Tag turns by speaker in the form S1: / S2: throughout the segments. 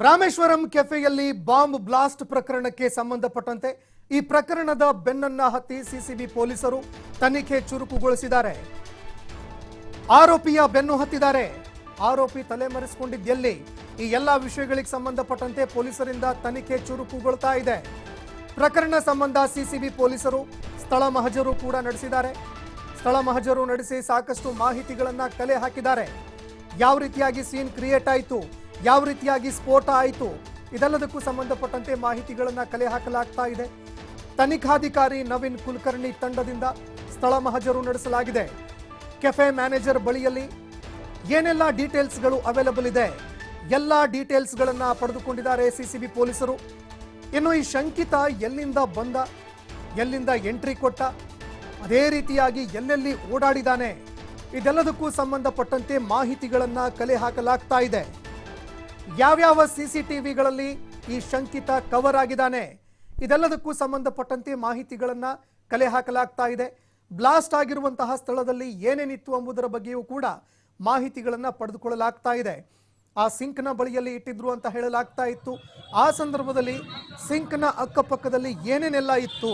S1: Rameswaram ಕೆಫೆಯಲ್ಲಿ bomb blast ಪ್ರಕರಣಕ್ಕೆ ಸಂಬಂಧಪಟ್ಟಂತೆ ಈ ಪ್ರಕರಣದ ಬೆನ್ನನ್ನ ಹತ್ತಿ ಸಿಸಿಬಿ ಪೊಲೀಸರು ತನಿಖೆ ಚುರುಕುಗೊಳಿಸಿದ್ದಾರೆ. ಆರೋಪಿಯ ಬೆನ್ನು ಹತ್ತಿದ್ದಾರೆ. ಆರೋಪಿ ತಲೆಮರೆಸಿಕೊಂಡಿದ್ದೆಲ್ಲಿ? ಈ ಎಲ್ಲ ವಿಷಯಗಳಿಗೆ ಸಂಬಂಧಪಟ್ಟಂತೆ ಪೊಲೀಸರಿಂದ ತನಿಖೆ ಚುರುಕುಗೊಳ್ತಾ ಇದೆ. ಪ್ರಕರಣ ಸಂಬಂಧ ಸಿಸಿಬಿ ಪೊಲೀಸರು, ಸ್ಥಳ ಮಹಜರು ಕೂಡ ನಡೆಸಿದ್ದಾರೆ. ಸ್ಥಳ ಮಹಜರು ನಡೆಸಿ ಸಾಕಷ್ಟು ಮಾಹಿತಿಗಳನ್ನು ಕಲೆ ಹಾಕಿದ್ದಾರೆ. ಯಾವ ರೀತಿಯಾಗಿ ಸೀನ್ ಕ್ರಿಯೇಟ್ ಆಯಿತು? ಯಾವ ರೀತಿಯಾಗಿ ಸ್ಫೋಟ ಆಯಿತು? ಇದೆಲ್ಲದಕ್ಕೂ ಸಂಬಂಧಪಟ್ಟಂತೆ ಮಾಹಿತಿಗಳನ್ನು ಕಲೆ ಹಾಕಲಾಗ್ತಾ ಇದೆ. ತನಿಖಾಧಿಕಾರಿ ನವೀನ್ ಕುಲಕರ್ಣಿ ತಂಡದಿಂದ ಸ್ಥಳ ಮಹಜರು ನಡೆಸಲಾಗಿದೆ. ಕೆಫೆ ಮ್ಯಾನೇಜರ್ ಬಳಿಯಲ್ಲಿ ಏನೆಲ್ಲ ಡೀಟೇಲ್ಸ್ಗಳು ಅವೈಲಬಲ್ ಇದೆ? ಎಲ್ಲ ಡೀಟೇಲ್ಸ್ಗಳನ್ನು ಪಡೆದುಕೊಂಡಿದ್ದಾರೆ ಸಿಸಿಬಿ ಪೊಲೀಸರು. ಇನ್ನು ಈ ಶಂಕಿತ ಎಲ್ಲಿಂದ ಬಂದ, ಎಲ್ಲಿಂದ ಎಂಟ್ರಿ ಕೊಟ್ಟ, ಅದೇ ರೀತಿಯಾಗಿ ಎಲ್ಲೆಲ್ಲಿ ಓಡಾಡಿದಾನೆ? ಇದೆಲ್ಲದಕ್ಕೂ ಸಂಬಂಧಪಟ್ಟಂತೆ ಮಾಹಿತಿಗಳನ್ನು ಕಲೆ ಹಾಕಲಾಗ್ತಾ ಇದೆ. ಯಾವ್ಯಾವ ಸಿ ಸಿ ಟಿ ವಿಗಳಲ್ಲಿ ಈ ಶಂಕಿತ ಕವರ್ ಆಗಿದ್ದಾನೆ, ಇದೆಲ್ಲದಕ್ಕೂ ಸಂಬಂಧಪಟ್ಟಂತೆ ಮಾಹಿತಿಗಳನ್ನು ಕಲೆ ಹಾಕಲಾಗ್ತಾ ಇದೆ. ಬ್ಲಾಸ್ಟ್ ಆಗಿರುವಂತಹ ಸ್ಥಳದಲ್ಲಿ ಏನೇನಿತ್ತು ಎಂಬುದರ ಬಗ್ಗೆಯೂ ಕೂಡ ಮಾಹಿತಿಗಳನ್ನು ಪಡೆದುಕೊಳ್ಳಲಾಗ್ತಾ ಇದೆ. ಆ ಸಿಂಕ್ನ ಬಳಿಯಲ್ಲಿ ಇಟ್ಟಿದ್ರು ಅಂತ ಹೇಳಲಾಗ್ತಾ ಇತ್ತು. ಆ ಸಂದರ್ಭದಲ್ಲಿ ಸಿಂಕ್ನ ಅಕ್ಕಪಕ್ಕದಲ್ಲಿ ಏನೇನೆಲ್ಲ ಇತ್ತು,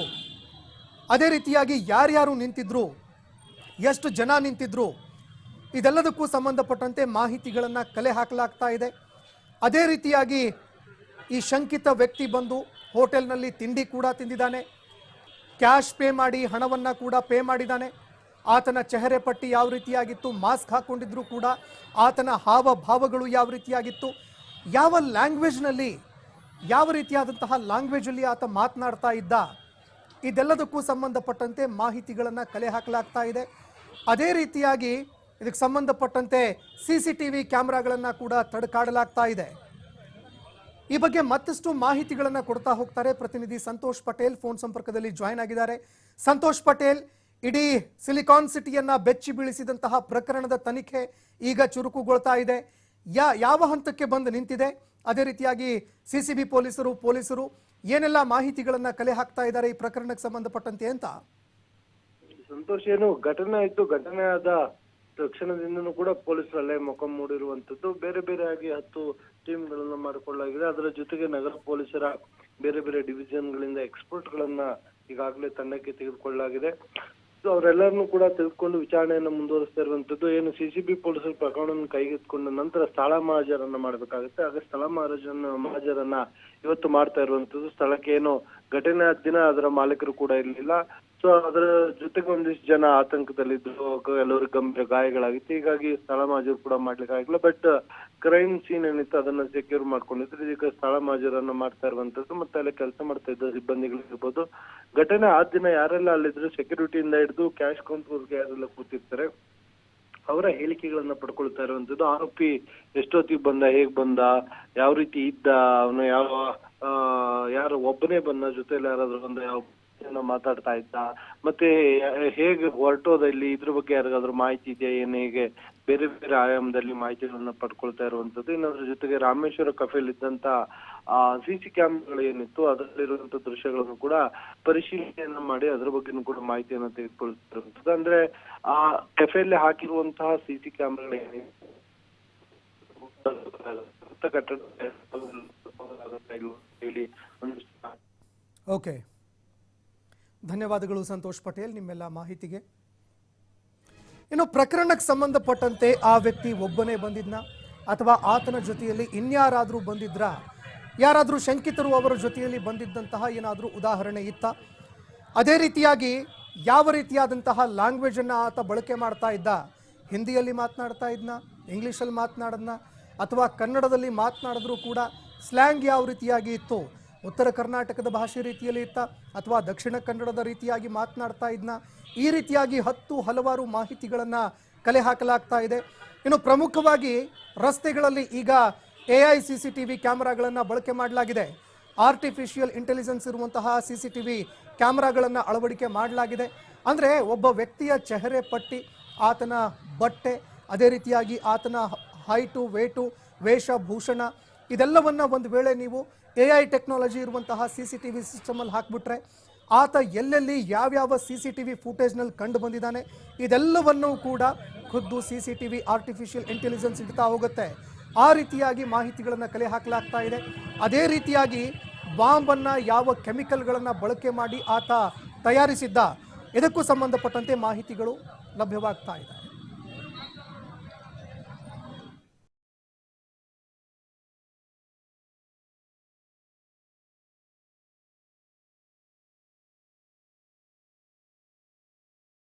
S1: ಅದೇ ರೀತಿಯಾಗಿ ಯಾರ್ಯಾರು ನಿಂತಿದ್ರು, ಎಷ್ಟು ಜನ ನಿಂತಿದ್ರು, ಇದೆಲ್ಲದಕ್ಕೂ ಸಂಬಂಧಪಟ್ಟಂತೆ ಮಾಹಿತಿಗಳನ್ನು ಕಲೆ ಹಾಕಲಾಗ್ತಾ ಇದೆ. ಅದೇ ರೀತಿಯಾಗಿ ಈ ಶಂಕಿತ ವ್ಯಕ್ತಿ ಬಂದು ಹೋಟೆಲ್ನಲ್ಲಿ ತಿಂಡಿ ಕೂಡ ತಿಂದಿದ್ದಾನೆ. ಕ್ಯಾಶ್ ಪೇ ಮಾಡಿ ಹಣವನ್ನು ಕೂಡ ಪೇ ಮಾಡಿದ್ದಾನೆ. ಆತನ ಚೆಹರೆ ಪಟ್ಟಿ ಯಾವ ರೀತಿಯಾಗಿತ್ತು, ಮಾಸ್ಕ್ ಹಾಕ್ಕೊಂಡಿದ್ರು ಕೂಡ ಆತನ ಹಾವಭಾವಗಳು ಯಾವ ರೀತಿಯಾಗಿತ್ತು, ಯಾವ ಲ್ಯಾಂಗ್ವೇಜ್ನಲ್ಲಿ, ಯಾವ ರೀತಿಯಾದಂತಹ ಲ್ಯಾಂಗ್ವೇಜಲ್ಲಿ ಆತ ಮಾತನಾಡ್ತಾ ಇದ್ದ, ಇದೆಲ್ಲದಕ್ಕೂ ಸಂಬಂಧಪಟ್ಟಂತೆ ಮಾಹಿತಿಗಳನ್ನು ಕಲೆ ಹಾಕಲಾಗ್ತಾ ಇದೆ. ಅದೇ ರೀತಿಯಾಗಿ ಇದಕ್ಕೆ ಸಂಬಂಧಪಟ್ಟಂತೆ ಸಿ ಸಿ ಟಿ ವಿ ಕ್ಯಾಮ್ರಾಗಳನ್ನು ಕೂಡ ತಡಕಾಡಲಾಗ್ತಾ ಇದೆ. ಈ ಬಗ್ಗೆ ಮತ್ತಷ್ಟು ಮಾಹಿತಿಗಳನ್ನು ಕೊಡ್ತಾ ಹೋಗ್ತಾರೆ ಪ್ರತಿನಿಧಿ ಸಂತೋಷ್ ಪಟೇಲ್. ಫೋನ್ ಸಂಪರ್ಕದಲ್ಲಿ ಜಾಯ್ನ್ ಆಗಿದ್ದಾರೆ. ಸಂತೋಷ್ ಪಟೇಲ್, ಇಡೀ ಸಿಲಿಕಾನ್ ಸಿಟಿಯನ್ನ ಬೆಚ್ಚಿ ಬೀಳಿಸಿದಂತಹ ಪ್ರಕರಣದ ತನಿಖೆ ಈಗ ಚುರುಕುಗೊಳ್ತಾ ಇದೆ. ಯಾ, ಯಾವ ಹಂತಕ್ಕೆ ಬಂದು ನಿಂತಿದೆ? ಅದೇ ರೀತಿಯಾಗಿ ಸಿಸಿಬಿ ಪೊಲೀಸರು ಪೊಲೀಸರು ಏನೆಲ್ಲ ಮಾಹಿತಿಗಳನ್ನ ಕಲೆ ಹಾಕ್ತಾ ಇದ್ದಾರೆ ಈ ಪ್ರಕರಣಕ್ಕೆ ಸಂಬಂಧಪಟ್ಟಂತೆ ಅಂತ?
S2: ಸಂತೋಷ್, ಏನು ಘಟನೆ ಆಯ್ತು ಘಟನೆ ಆದ ತಕ್ಷಣದಿಂದನೂ ಕೂಡ ಪೊಲೀಸರಲ್ಲೇ ಮೊಕಂ ಮೂಡಿರುವಂತದ್ದು ಬೇರೆ ಬೇರೆ ಆಗಿ ಹತ್ತು ಟೀಮ್ ಗಳನ್ನ ಮಾಡಿಕೊಳ್ಳಲಾಗಿದೆ. ಅದರ ಜೊತೆಗೆ ನಗರ ಪೊಲೀಸರ ಬೇರೆ ಬೇರೆ ಡಿವಿಜನ್ ಗಳಿಂದ ಎಕ್ಸ್ಪರ್ಟ್ ಗಳನ್ನ ಈಗಾಗಲೇ ತಂಡಕ್ಕೆ ತೆಗೆದುಕೊಳ್ಳಲಾಗಿದೆ. ಸೊ, ಅವರೆಲ್ಲರನ್ನೂ ಕೂಡ ತೆಗೆದುಕೊಂಡು ವಿಚಾರಣೆಯನ್ನು ಮುಂದುವರಿಸ್ತಾ ಇರುವಂತದ್ದು ಏನು ಸಿಸಿಬಿ ಪೊಲೀಸರು ಪ್ರಕರಣವನ್ನು ಕೈಗೆತ್ತಿಕೊಂಡ ನಂತರ ಸ್ಥಳ ಮಹಾಜರನ್ನ ಮಾಡಬೇಕಾಗುತ್ತೆ. ಆಗ ಸ್ಥಳ ಮಹಾರಾಜನ ಮಹಾಜರನ್ನ ಇವತ್ತು ಮಾಡ್ತಾ ಇರುವಂತದ್ದು ಸ್ಥಳಕ್ಕೆ ಏನು ಘಟನೆ ದಿನ ಅದರ ಮಾಲೀಕರು ಕೂಡ ಇರಲಿಲ್ಲ. ಸೊ ಅದರ ಜೊತೆಗೆ ಒಂದಿಷ್ಟು ಜನ ಆತಂಕದಲ್ಲಿದ್ದರು ಎಲ್ಲರೂ ಗಂಭೀರ ಗಾಯಗಳಾಗಿತ್ತು. ಹೀಗಾಗಿ ಸ್ಥಳ ಮಾಜೂರು ಕೂಡ ಮಾಡ್ಲಿಕ್ಕೆ ಆಗಿಲ್ಲ ಬಟ್ ಕ್ರೈಮ್ ಸೀನ್ ಏನಿತ್ತು, ಅದನ್ನ ಸೆಕ್ಯೂರ್ ಮಾಡ್ಕೊಂಡಿದ್ರು. ಈಗ ಸ್ಥಳ ಮಾಜೂರನ್ನ ಮಾಡ್ತಾ ಇರುವಂತದ್ದು ಮತ್ತೆ ಅಲ್ಲಿ ಕೆಲಸ ಮಾಡ್ತಾ ಇದ್ದ ಸಿಬ್ಬಂದಿಗಳಿರ್ಬೋದು. ಘಟನೆ ಆ ದಿನ ಯಾರೆಲ್ಲ ಅಲ್ಲಿದ್ರು ಸೆಕ್ಯೂರಿಟಿಯಿಂದ ಹಿಡಿದು ಕ್ಯಾಶ್ ಕೌಂಟರ್ಗೆ ಯಾರೆಲ್ಲ ಕೂತಿರ್ತಾರೆ, ಅವರ ಹೇಳಿಕೆಗಳನ್ನ ಪಡ್ಕೊಳ್ತಾ ಇರುವಂತದ್ದು ಆರೋಪಿ ಎಷ್ಟೊತ್ತಿಗೆ ಬಂದ, ಹೇಗ್ ಬಂದ, ಯಾವ ರೀತಿ ಇದ್ದ, ಅವನು ಯಾವ ಯಾರು ಒಬ್ಬನೇ ಬಂದ, ಜೊತೆಲಿ ಯಾರಾದ್ರೂ ಬಂದ, ಯಾವ ಏನೋ ಮಾತಾಡ್ತಾ ಇದ್ದ. ಮತ್ತೆ, ಹೇಗೆ ಹೊರಟೋದಲ್ಲಿ ಇದ್ರ ಬಗ್ಗೆ ಯಾರಿಗಾದ್ರೂ ಮಾಹಿತಿ ಇದೆಯಾ? ಏನು ಹೇಗೆ ಬೇರೆ ಬೇರೆ ಆಯಾಮದಲ್ಲಿ ಮಾಹಿತಿಗಳನ್ನ ಪಡ್ಕೊಳ್ತಾ ಇರುವಂತದ್ದು? ಇನ್ನೊಂದ್ರ ಜೊತೆಗೆ ರಾಮೇಶ್ವರ ಕಫೇಲ್ ಇದ್ದಂತ, ಆ, ಸಿ ಸಿ ಕ್ಯಾಮ್ರಾಗಳು ಏನಿತ್ತು, ಅದರಲ್ಲಿರುವಂತ ದೃಶ್ಯಗಳನ್ನು ಕೂಡ ಪರಿಶೀಲನೆಯನ್ನ ಮಾಡಿ ಅದ್ರ ಬಗ್ಗೆನೂ ಕೂಡ ಮಾಹಿತಿಯನ್ನ ತೆಗೆದುಕೊಳ್ತಿರುವಂತದ್ದು ಅಂದ್ರೆ, ಆ ಕೆಫೆಯಲ್ಲಿ ಹಾಕಿರುವಂತಹ ಸಿ ಸಿ ಕ್ಯಾಮ್ರಾಗಳು ಒಂದಿಷ್ಟು
S1: ಓಕೆ. ಧನ್ಯವಾದಗಳು ಸಂತೋಷ್ ಪಟೇಲ್ ನಿಮ್ಮೆಲ್ಲ ಮಾಹಿತಿಗೆ. ಇನ್ನು ಪ್ರಕರಣಕ್ಕೆ ಸಂಬಂಧಪಟ್ಟಂತೆ ಆ ವ್ಯಕ್ತಿ ಒಬ್ಬನೇ ಬಂದಿದ್ನ ಅಥವಾ ಆತನ ಜೊತೆಯಲ್ಲಿ ಇನ್ಯಾರಾದರೂ ಬಂದಿದ್ರ? ಯಾರಾದರೂ ಶಂಕಿತರು ಅವರ ಜೊತೆಯಲ್ಲಿ ಬಂದಿದ್ದಂತಹ ಏನಾದರೂ ಉದಾಹರಣೆ ಇತ್ತ? ಅದೇ ರೀತಿಯಾಗಿ ಯಾವ ರೀತಿಯಾದಂತಹ ಲ್ಯಾಂಗ್ವೇಜನ್ನು ಆತ ಬಳಕೆ ಮಾಡ್ತಾ ಇದ್ದ? ಹಿಂದಿಯಲ್ಲಿ ಮಾತನಾಡ್ತಾ ಇದ್ನ ಇಂಗ್ಲೀಷಲ್ಲಿ ಮಾತನಾಡದ್ನ, ಅಥವಾ ಕನ್ನಡದಲ್ಲಿ ಮಾತನಾಡಿದ್ರೂ ಕೂಡ ಸ್ಲ್ಯಾಂಗ್ ಯಾವ ರೀತಿಯಾಗಿ ಇತ್ತು? ಉತ್ತರ ಕರ್ನಾಟಕದ ಭಾಷೆ ರೀತಿಯಲ್ಲಿ ಇತ್ತ ಅಥವಾ ದಕ್ಷಿಣ ಕನ್ನಡದ ರೀತಿಯಾಗಿ ಮಾತನಾಡ್ತಾ ಇದ್ನ, ಈ ರೀತಿಯಾಗಿ ಹತ್ತು ಹಲವಾರು ಮಾಹಿತಿಗಳನ್ನು ಕಲೆ ಹಾಕಲಾಗ್ತಾ ಇದೆ. ಇನ್ನು ಪ್ರಮುಖವಾಗಿ ರಸ್ತೆಗಳಲ್ಲಿ ಈಗ A I C C T V ಕ್ಯಾಮ್ರಾಗಳನ್ನು ಬಳಕೆ ಮಾಡಲಾಗಿದೆ. ಆರ್ಟಿಫಿಷಿಯಲ್ ಇಂಟೆಲಿಜೆನ್ಸ್ ಇರುವಂತಹ ಸಿ ಸಿ ಟಿ ವಿ ಕ್ಯಾಮ್ರಾಗಳನ್ನು ಅಳವಡಿಕೆ ಮಾಡಲಾಗಿದೆ. ಅಂದರೆ ಒಬ್ಬ ವ್ಯಕ್ತಿಯ ಚೆಹರೆ ಪಟ್ಟಿ, ಆತನ ಬಟ್ಟೆ, ಅದೇ ರೀತಿಯಾಗಿ ಆತನ ಹೈಟು, ವೇಟು, ವೇಷಭೂಷಣ, ಇದೆಲ್ಲವನ್ನು ಒಂದು ವೇಳೆ ನೀವು ಎ ಐ ಟೆಕ್ನಾಲಜಿ ಇರುವಂತಹ ಸಿ ಸಿ ಟಿ ವಿ ಸಿಸ್ಟಮಲ್ಲಿ ಹಾಕಿಬಿಟ್ರೆ ಆತ ಎಲ್ಲೆಲ್ಲಿ ಯಾವ್ಯಾವ ಸಿ ಸಿ ಟಿ ವಿ ಫುಟೇಜ್ನಲ್ಲಿ ಕಂಡು ಬಂದಿದ್ದಾನೆ, ಇದೆಲ್ಲವನ್ನೂ ಕೂಡ ಖುದ್ದು C C T V artificial intelligence ಇಡ್ತಾ ಹೋಗುತ್ತೆ. ಆ ರೀತಿಯಾಗಿ ಮಾಹಿತಿಗಳನ್ನು ಕಲೆ ಹಾಕಲಾಗ್ತಾ ಇದೆ. ಅದೇ ರೀತಿಯಾಗಿ ಬಾಂಬನ್ನು ಯಾವ ಕೆಮಿಕಲ್ಗಳನ್ನು ಬಳಕೆ ಮಾಡಿ ಆತ ತಯಾರಿಸಿದ್ದ, ಇದಕ್ಕೂ ಸಂಬಂಧಪಟ್ಟಂತೆ ಮಾಹಿತಿಗಳು ಲಭ್ಯವಾಗ್ತಾ ಇದೆ.